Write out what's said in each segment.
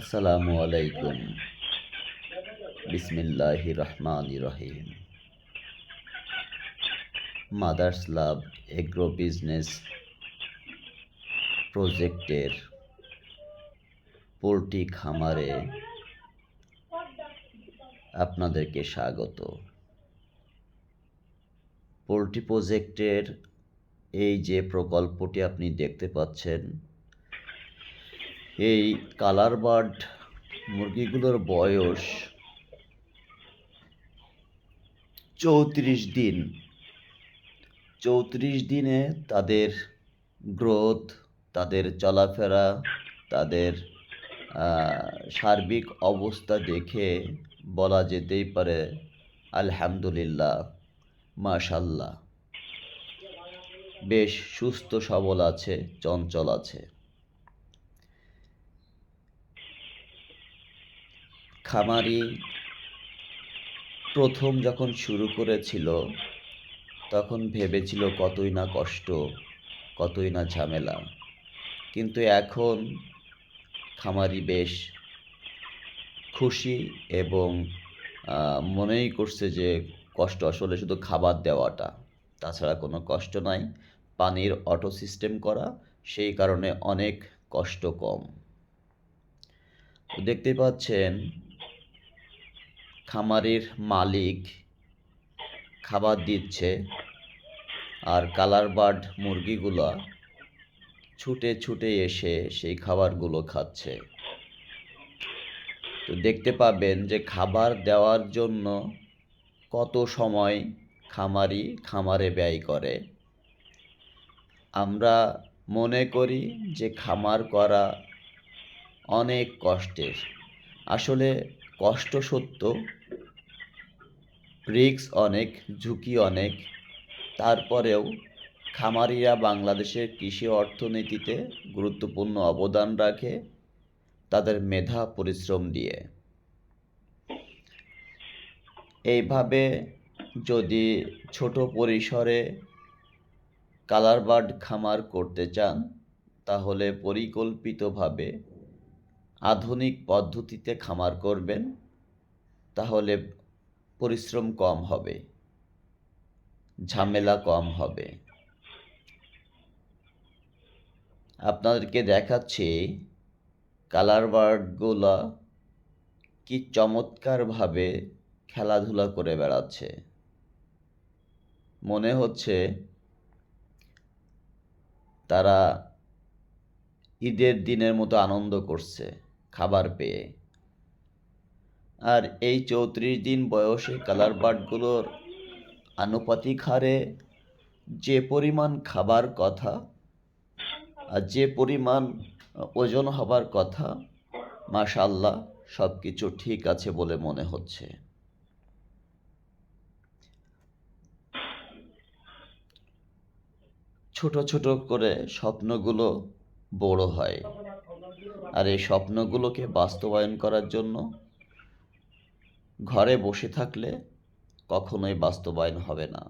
আসসালামু আলাইকুম। বিসমিল্লাহ রহমান রহিম। মাদার্স লাভ এগ্রো বিজনেস প্রজেক্টের পোলট্রি খামারে আপনাদেরকে স্বাগত। পোলট্রি প্রজেক্টের এই যে প্রকল্পটি আপনি দেখতে পাচ্ছেন এই কালার বার্ড মুরগিগুলোর বয়স চৌত্রিশ দিন। চৌত্রিশ দিনে তাদের গ্রোথ, তাদের চলাফেরা, তাদের সার্বিক অবস্থা দেখে বলা যেতেই পারে আলহামদুলিল্লাহ, মাশাল্লাহ। বেশ সুস্থ সবল আছে, চঞ্চল আছে। খামারি প্রথম যখন শুরু করেছিল, তখন ভেবেছিল কতই না কষ্ট, কতই না ঝামেলা। কিন্তু এখন খামারি বেশ খুশি এবং মনেই করছে যে কষ্ট আসলে শুধু খাবার দেওয়াটা। তাছাড়া কোনো কষ্ট নাই। পানির অটো সিস্টেম করা, সেই কারণে অনেক কষ্ট কম। দেখতে পাচ্ছেন খামারের মালিক খাবার দিচ্ছে আর কালার বার্ড মুরগিগুলো ছুটে ছুটে এসে সেই খাবারগুলো খাচ্ছে। তো দেখতে পাবেন যে খাবার দেওয়ার জন্য কত সময় খামারি খামারে ব্যয় করে। আমরা মনে করি যে খামার করা অনেক কষ্টের। আসলে কষ্ট সত্য রিক্স অনেক, ঝুঁকি অনেক। তারপরেও খামারিরা বাংলাদেশের কৃষি অর্থনীতিতে গুরুত্বপূর্ণ অবদান রাখে তাদের মেধা, পরিশ্রম দিয়ে। এইভাবে যদি ছোট পরিসরে কালারবার্ড খামার করতে চান, তাহলে পরিকল্পিতভাবে আধুনিক পদ্ধতিতে খামার করবেন, তাহলে পরিশ্রম কম হবে, ঝামেলা কম হবে। আপনাদেরকে দেখাচ্ছি কালার বার্ডগুলো কি চমৎকারভাবে খেলাধুলা করে বেড়াচ্ছে। মনে হচ্ছে তারা ঈদের দিনের মতো আনন্দ করছে। খাবার পেয়ে। আর এই চৌত্রিশ দিন বয়সে কালার বার্ডগুলোর আনুপাতিক হারে যে পরিমাণ খাবার কথা আর যে পরিমাণ ওজন হবার কথা মাশাল্লাহ সব কিছু ঠিক আছে বলে মনে হচ্ছে। ছোট ছোট করে স্বপ্নগুলো বড় হয়। আর এই স্বপ্নগুলোকে বাস্তবায়ন করার জন্য ঘরে বসে থাকলে কখনোই বাস্তবায়ন হবে না।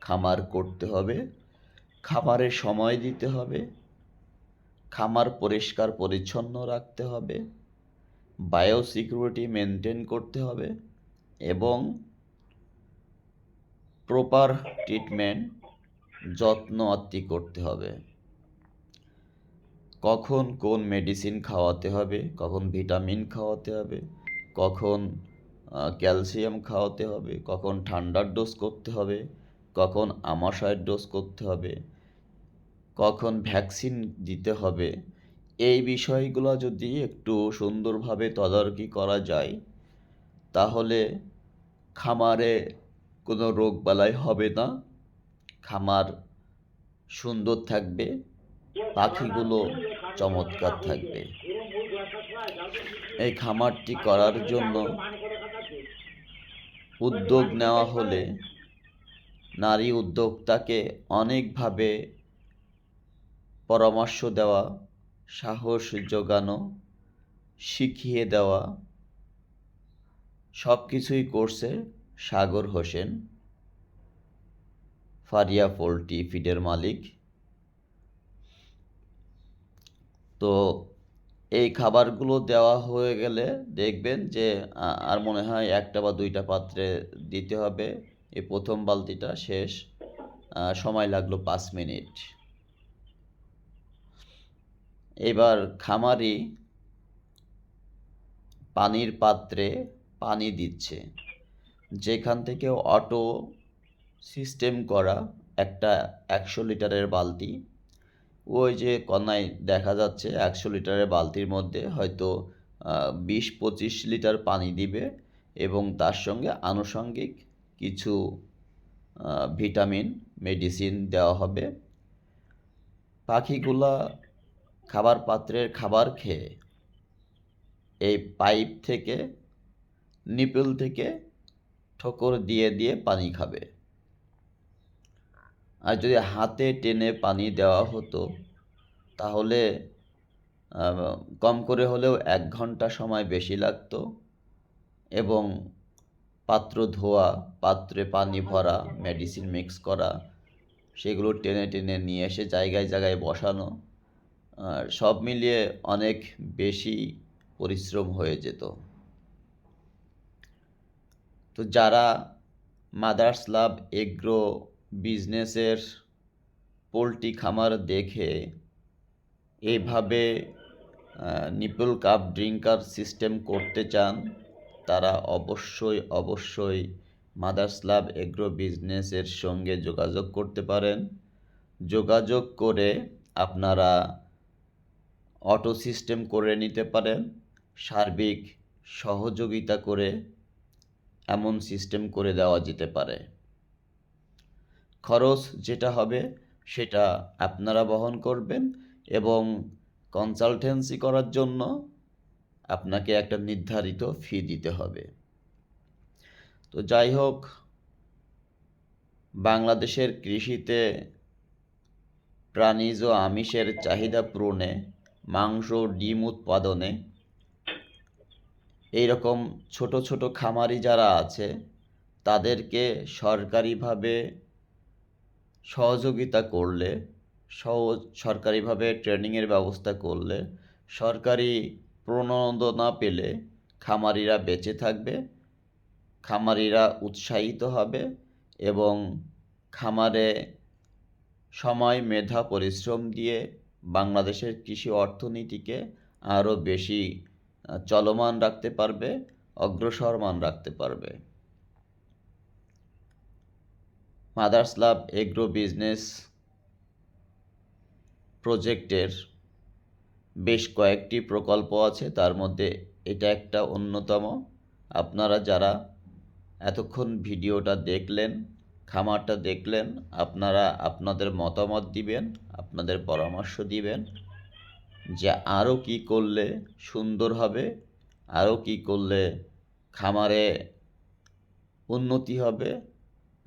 খামার করতে হবে, খামারে সময় দিতে হবে, খামার পরিষ্কার পরিচ্ছন্ন রাখতে হবে বায়ো সিকিউরিটি মেনটেন করতে হবে এবং প্রপার ট্রিটমেন্ট, যত্ন আত্মি করতে হবে। কখন কোন মেডিসিন খাওয়াতে হবে, কখন ভিটামিন খাওয়াতে হবে, কখন ক্যালসিয়াম খাওয়াতে হবে, কখন ঠান্ডার ডোজ করতে হবে, কখন আমাশয়ের ডোজ করতে হবে, কখন ভ্যাকসিন দিতে হবে, এই বিষয়গুলো যদি একটু সুন্দরভাবে তদারকি করা যায়, তাহলে খামারে কোনো রোগ বালাই হবে না, খামার সুন্দর থাকবে, পাখিগুলো চমৎকার থাকবে। এই খামারটি করার জন্য উদ্যোগ নেওয়া হলে নারী উদ্যোক্তাকে অনেকভাবে পরামর্শ দেওয়া, সাহস যোগানো শিখিয়ে দেওয়া সব কিছুই করছে সাগর হোসেন, ফারিয়া পোলট্রি ফিডের মালিক। তো এই খাবারগুলো দেওয়া হয়ে গেলে দেখবেন যে আর মনে হয় একটা বা দুইটা পাত্রে দিতে হবে। এই প্রথম বালতিটা শেষ। সময় লাগল পাঁচ মিনিট। এবার খামারি পানির পাত্রে পানি দিচ্ছে। যেখান থেকে অটো সিস্টেম করা একটা একশো লিটারের বালতি ওই যে কনায় দেখা যাচ্ছে একশো লিটারের বালতির মধ্যে, হয়তো বিশ পঁচিশ লিটার পানি দিবে এবং তার সঙ্গে আনুষঙ্গিক কিছু ভিটামিন, মেডিসিন দেওয়া হবে। পাখিগুলা খাবার পাত্রের খাবার খেয়ে এই পাইপ থেকে, নিপল থেকে ঠোকর দিয়ে দিয়ে পানি খাবে। আর যদি হাতে টেনে পানি দেওয়া হতো, তাহলে কম করে হলেও এক ঘণ্টা সময় বেশি লাগতো এবং পাত্র ধোয়া, পাত্রে পানি ভরা মেডিসিন মিক্স করা, সেগুলো টেনে টেনে নিয়ে এসে জায়গায় জায়গায় বসানো সব মিলিয়ে অনেক বেশি পরিশ্রম হয়ে যেত। তো যারা মাদার্স লাভ, এগ্রো বিজনেসের পোলট্রি খামার দেখে এইভাবে নিপল কাপ ড্রিঙ্কার সিস্টেম করতে চান, তারা অবশ্যই অবশ্যই মাদার্স লাভ এগ্রো বিজনেসের সঙ্গে যোগাযোগ করতে পারেন। যোগাযোগ করে আপনারা অটো সিস্টেম করে নিতে পারেন, সার্বিক সহযোগিতা করে এমন সিস্টেম করে দেওয়া যেতে পারে। খরচ যেটা হবে সেটা আপনারা বহন করবেন এবং কনসালটেন্সি করার জন্য আপনাকে একটা নির্ধারিত ফি দিতে হবে। তো যাই হোক, বাংলাদেশের কৃষিতে প্রাণীজ ও আমিষের চাহিদা পূরণে, মাংস ডিম উৎপাদনে এইরকম ছোট ছোট খামারি যারা আছে, তাদেরকে সরকারিভাবে সহযোগিতা করলে, সহজ সরকারিভাবে ট্রেনিংয়ের ব্যবস্থা করলে, সরকারি প্রণোদনা পেলে খামারিরা বেঁচে থাকবে, খামারিরা উৎসাহিত হবে এবং খামারে সময়, মেধা, পরিশ্রম দিয়ে বাংলাদেশের কৃষি অর্থনীতিকে আরও বেশি চলমান রাখতে পারবে অগ্রসরমান রাখতে পারবে। মাদার্স লাভ এগ্রো বিজনেস প্রজেক্টের বেশ কয়েকটি প্রকল্প আছে, তার মধ্যে এটা একটা অন্যতম। আপনারা যারা এতক্ষণ ভিডিওটা দেখলেন, খামারটা দেখলেন, আপনারা আপনাদের মতামত দিবেন, আপনাদের পরামর্শ দিবেন যে আরও কি করলে সুন্দর হবে আরও কি করলে খামারে উন্নতি হবে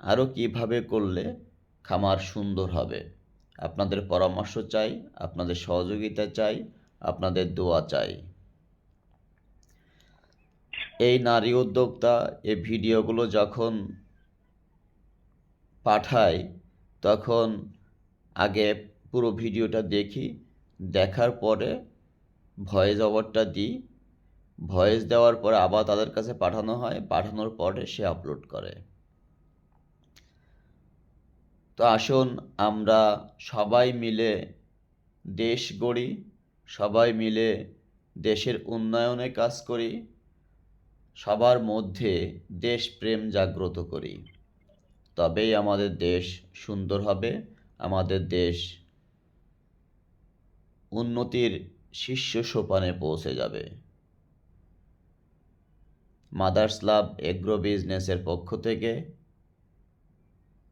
আরও কীভাবে করলে খামার সুন্দর হবে? আপনাদের পরামর্শ চাই, আপনাদের সহযোগিতা চাই, আপনাদের দোয়া চাই। এই নারী উদ্যোক্তা এই ভিডিওগুলো যখন পাঠাই তখন আগে পুরো ভিডিওটা দেখি, দেখার পরে ভয়েস ওভারটা দিই। ভয়েস দেওয়ার পরে আবার তাদের কাছে পাঠানো হয়, পাঠানোর পরে সে আপলোড করে। তো আসুন আমরা সবাই মিলে দেশ গড়ি, সবাই মিলে দেশের উন্নয়নে কাজ করি, সবার মধ্যে দেশপ্রেম জাগ্রত করি। তবেই আমাদের দেশ সুন্দর হবে, আমাদের দেশ উন্নতির শীর্ষ সোপানে পৌঁছে যাবে। মাদার্স লাভ এগ্রো বিজনেসের পক্ষ থেকে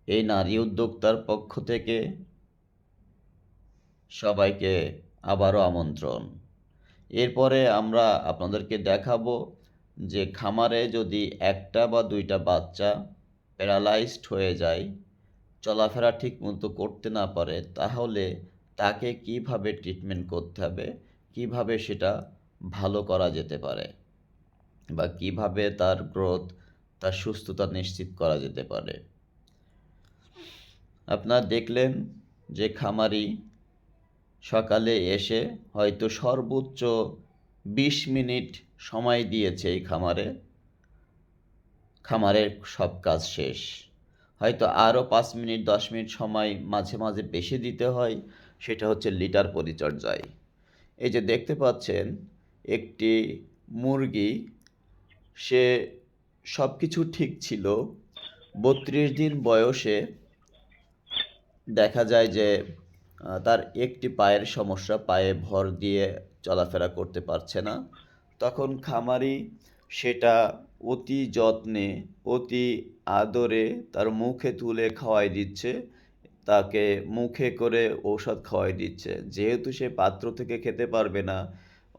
এই নারী উদ্যোক্তার পক্ষ থেকে সবাইকে আবারও আমন্ত্রণ। এরপরে আমরা আপনাদেরকে দেখাবো যে খামারে যদি একটা বা দুইটা বাচ্চা প্যারালাইজড হয়ে যায়, চলাফেরা ঠিক মতো করতে না পারে, তাহলে তাকে কীভাবে ট্রিটমেন্ট করতে হবে, কীভাবে সেটা ভালো করা যেতে পারে বা কীভাবে তার গ্রোথ, তার সুস্থতা নিশ্চিত করা যেতে পারে। আপনারা দেখলেন যে খামারি সকালে এসে হয়তো সর্বোচ্চ বিশ মিনিট সময় দিয়েছে এই খামারে। খামারের সব কাজ শেষ। হয়তো আরও পাঁচ মিনিট, দশ মিনিট সময় মাঝে মাঝে বেশি দিতে হয়, সেটা হচ্ছে লিটার পরিচর্যায়। এই যে দেখতে পাচ্ছেন, একটি মুরগি, সে সব কিছু ঠিক ছিল। বত্রিশ দিন বয়সে দেখা যায় যে তার একটি পায়ের সমস্যা, পায়ে ভর দিয়ে চলাফেরা করতে পারছে না। তখন খামারি সেটা অতি যত্নে, অতি আদরে তার মুখে তুলে খাওয়াই দিচ্ছে। তাকে মুখে করে ঔষধ খাওয়াই দিচ্ছে। যেহেতু সে পাত্র থেকে খেতে পারবে না,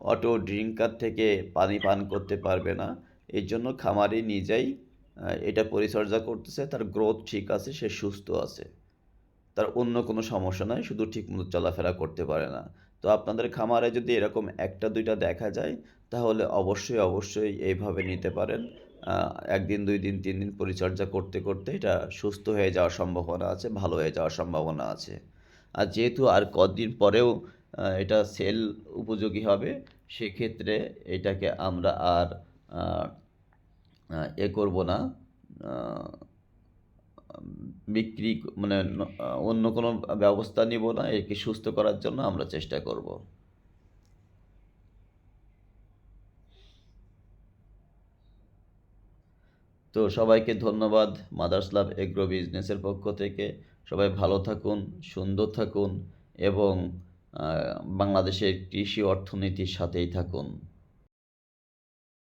অটো ড্রিঙ্কার থেকে পানি পান করতে পারবে না, এর জন্য খামারি নিজেই এটা পরিচর্যা করতেছে। তার গ্রোথ ঠিক আছে, সে সুস্থ আছে। তার অন্য কোনো সমস্যা নাই শুধু ঠিকমতো চলাফেরা করতে পারে না। তো আপনাদের খামারে যদি এরকম একটা, দুইটা দেখা যায়, তাহলে অবশ্যই অবশ্যই এইভাবে নিতে পারেন। একদিন, দুই দিন, তিন দিন পরিচর্যা করতে করতে এটা সুস্থ হয়ে যাওয়ার সম্ভাবনা আছে, ভালো হয়ে যাওয়ার সম্ভাবনা আছে। আর যেহেতু আর কদিন পরেও এটা সেল উপযোগী হবে, সেক্ষেত্রে এটাকে আমরা আর এ করব না। বিক্রি মানে অন্য কোনো ব্যবস্থা নিব না, একে সুস্থ করার জন্য আমরা চেষ্টা করব। তো সবাইকে ধন্যবাদ মাদার্স লাভ এগ্রো বিজনেসের পক্ষ থেকে। সবাই ভালো থাকুন, সুন্দর থাকুন এবং বাংলাদেশের কৃষি অর্থনীতির সাথেই থাকুন।